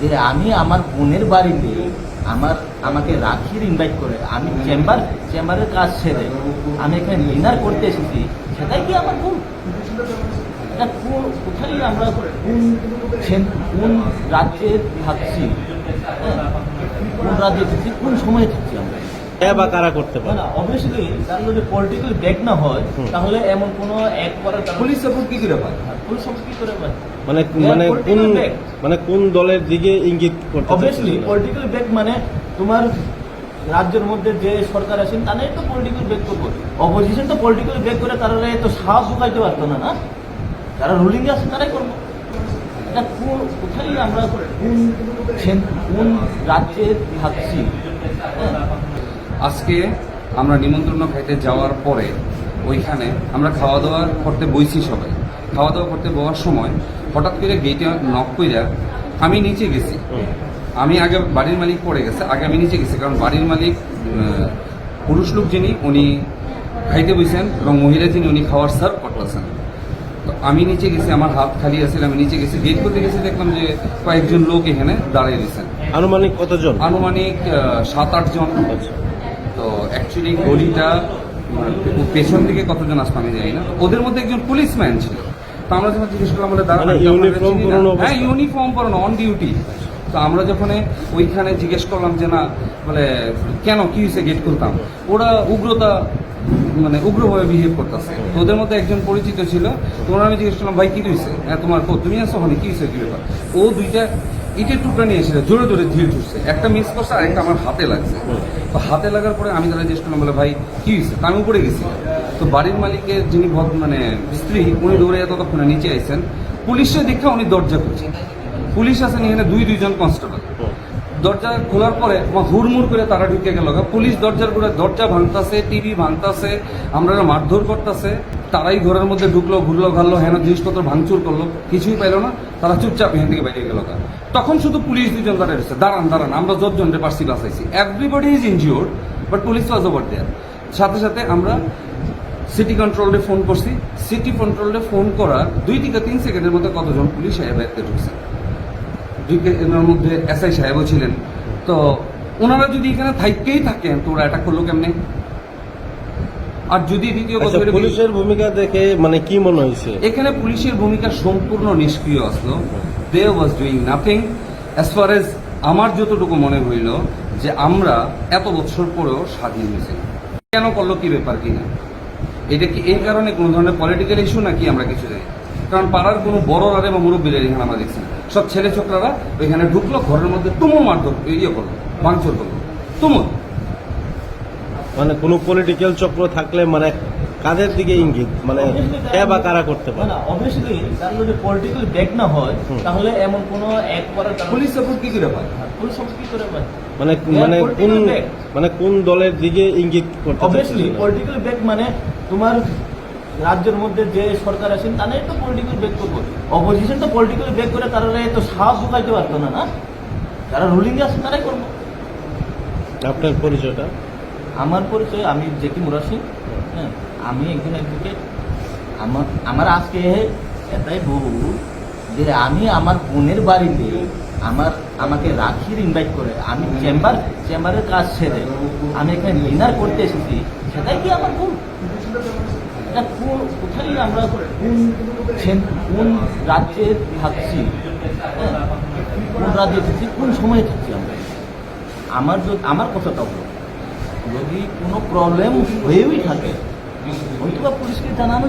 যে আমি আমার বোনের বাড়িতে আমার, আমাকে রাখির ইনভাইট করে, আমি চেম্বার চেম্বারের কাজ ছেড়ে আমি এখানে ডিনার করতে এসেছি, সেটাই কি আমার ভুল? কোথায় আমরা কোন কোন রাজ্যে থাকছি? হ্যাঁ? কোন রাজ্যে থাকছি? কোন সময়ে থাকছি আমরা? বা কারা করতে পারে? না অবভিয়াসলি তার যদি পলিটিক্যাল ব্যাক না হয় তাহলে এমন কোনো এক করার পুলিশ সাপোর্ট কি করে পায়? পুলিশ সব কি করে পায়? মানে মানে কোন মানে কোন দলের দিকে ইঙ্গিত করতে অবভিয়াসলি পলিটিক্যাল ব্যাক মানে তোমার রাজ্যের মধ্যে যে সরকার আছেন তারাই তো পলিটিক্যাল ব্যাক করব। অপোজিশন তো পলিটিক্যাল ব্যাক করে তারা তো সাহস ঢুকাইতে পারতো না না? যারা রুলিং আছে তারাই করব। এটা কোথায় আমরা কোন কোন রাজ্যে থাকছি হ্যাঁ? আজকে আমরা নিমন্ত্রণ খাইতে যাওয়ার পরে ওইখানে আমরা খাওয়া দাওয়া করতে বইছি সবাই। খাওয়া দাওয়া করতে বওয়ার সময় হঠাৎ করে গেটে নক কইরা আমি নিচে গেছি। আমি আগে বাড়ির মালিক পড়ে গেছে আগে আমি নিচে গেছি কারণ বাড়ির মালিক পুরুষ লোক যিনি উনি খাইতে বইছেন এবং মহিলা যিনি উনি খাওয়ার সার্ভ করতেছেন তো আমি নিচে গেছি আমার হাত খালি আছে আমি নিচে গেছি। গেট করতে গেছি দেখলাম যে কয়েকজন লোক এখানে দাঁড়িয়ে দিয়েছেন আনুমানিক কতজন? আনুমানিক সাত আট জন। আচ্ছা। তো অ্যাকচুয়ালি গলিটা পেছন দিকে কতজন আসতো আমি জানি না। ওদের মধ্যে একজন পুলিশম্যান ছিল। তো আমরা যখন জিজ্ঞেস করলাম বলে দাঁড়ান মানে। হ্যাঁ ইউনিফর্ম পরানো অন ডিউটি তো আমরা যখন ওইখানে জিজ্ঞেস করলাম যে না বলে কেন কি হয়েছে গেট খুলতাম? ওরা উগ্রতা মানে উগ্রভাবে বিহেভ করতেছে। তো ওদের মধ্যে একজন পরিচিত ছিল। তো ওরা আমি জিজ্ঞেস করলাম ভাই কি হয়েছে? হ্যাঁ তোমার তুমি আসো ওখানে কি হয়েছে কি ব্যাপার? ও দুইটা ইটের টুকরা নিয়ে এসেছিল জোরে জোরে ধীর ছুটছে একটা মিস করছে আর একটা আমার হাতে লাগছে। তো হাতে লাগার পরে আমি তারা জিজ্ঞেস করলাম, বলে, ভাই, কি হয়েছে? আমি উপরে গেছি। তো বাড়ির মালিকের যিনি ভদ মানে স্ত্রী, উনি দৌড়ে ততক্ষণে নিচে আইছেন পুলিশের দীক্ষা উনি দরজা খুলছেন পুলিশ আছেন এখানে দুই দুইজন কনস্টেবল। দরজা খোলার পরে হুড়মুড় করে তারা ঢুকে গেল। পুলিশ দরজার করে দরজা ভাঙতাছে, টিভি ভাঙতাছে আমরা মারধর করতেছে। তারাই ঘরের মধ্যে ঢুকলো, ঘুরলো ঘাললো হেন জিনিসপত্র ভাঙচুর করল, কিছুই পাইলো না, তারা চুপচাপ এখান থেকে বাইরে গেল তখন শুধু পুলিশ দুজন দাঁড়িয়ে রয়েছে দাঁড়ান দাঁড়ান, আমরা যতজন রে পার্সি বাঁচাইছি everybody is injured but police was over there সাথে সাথে আমরা সিটি কন্ট্রোলে ফোন করছি। সিটি কন্ট্রোলে ফোন করা দুই থেকে তিন সেকেন্ডের মধ্যে কতজন পুলিশ সাহেব এতে ঢুকছে? দুই এর মধ্যে এসআই সাহেবও ছিলেন। তো ওনারা যদি এখানে থাকতেই থাকেন, তো ওরা অ্যাটাক করল কেমনে? আর যদি দ্বিতীয় আচ্ছা কথা পুলিশের ভূমিকা দেখে মানে কি মনে হয়েছে? এখানে পুলিশের ভূমিকা সম্পূর্ণ নিষ্ক্রিয় আসলো। They was doing nothing as far as আমার যতটুকু মনে হইল যে আমরা এত বছর পরেও স্বাধীন হয়েছি। কেন করল কি ব্যাপার কিনা? এটা কি এই কারণে কোনো ধরনের পলিটিক্যাল ইস্যু নাকি আমরা কিছু জানি কারণ পাড়ার কোনো বড় রারে বা মুরব্বীদের এখানে আমরা দেখছি সব ছেলে ছোকরারা ওইখানে ঢুকলো ঘরের মধ্যে তুমুল মারধর ইয়ে করল ভাঙচুর করল। তুমুল। মানে কোনো পলিটিক্যাল চক্র থাকলে মানে কাদের দিকে ইঙ্গিত? মানে কে বা কারা করতে পারে? না অবভিয়াসলি তার যদি পলিটিক্যাল ব্যাক না হয় তাহলে এমন কোনো এক করার পুলিশ সাপোর্ট কি করে পায় পুলিশ সব কি করে পায় মানে মানে কোন মানে কোন দলের দিকে ইঙ্গিত করতে অবভিয়াসলি পলিটিক্যাল ব্যাক মানে তোমার রাজ্যের মধ্যে যে সরকার আছেন তারাই তো পলিটিক্যাল ব্যাক করব। অপোজিশন তো পলিটিক্যাল ব্যাক করে তারা তো সাহস ঢুকাইতে পারতো না না? যারা রুলিং আছে তারাই করব। আপনার পরিচয়টা? আমার পরিচয়, আমি জেকি মুরা সিং হ্যাঁ আমি একজন অ্যাডভোকেট আমার আমার আজকে এটাই বহু যে আমি আমার বোনের বাড়িতে আমার, আমাকে রাখির ইনভাইট করে, আমি চেম্বার চেম্বারের কাজ ছেড়ে আমি এখানে ডিনার করতে এসেছি। সেটাই কি আমার ভুল? কোথায় আমরা কোন কোন রাজ্যে থাকছি? হ্যাঁ? কোন রাজ্যে থাকছি কোন সময়ে থাকছি আমরা? আমার আমার কথাটা হলো যদি কোনো প্রবলেম হয়েই থাকে হয়তো বা পুলিশকে জানানো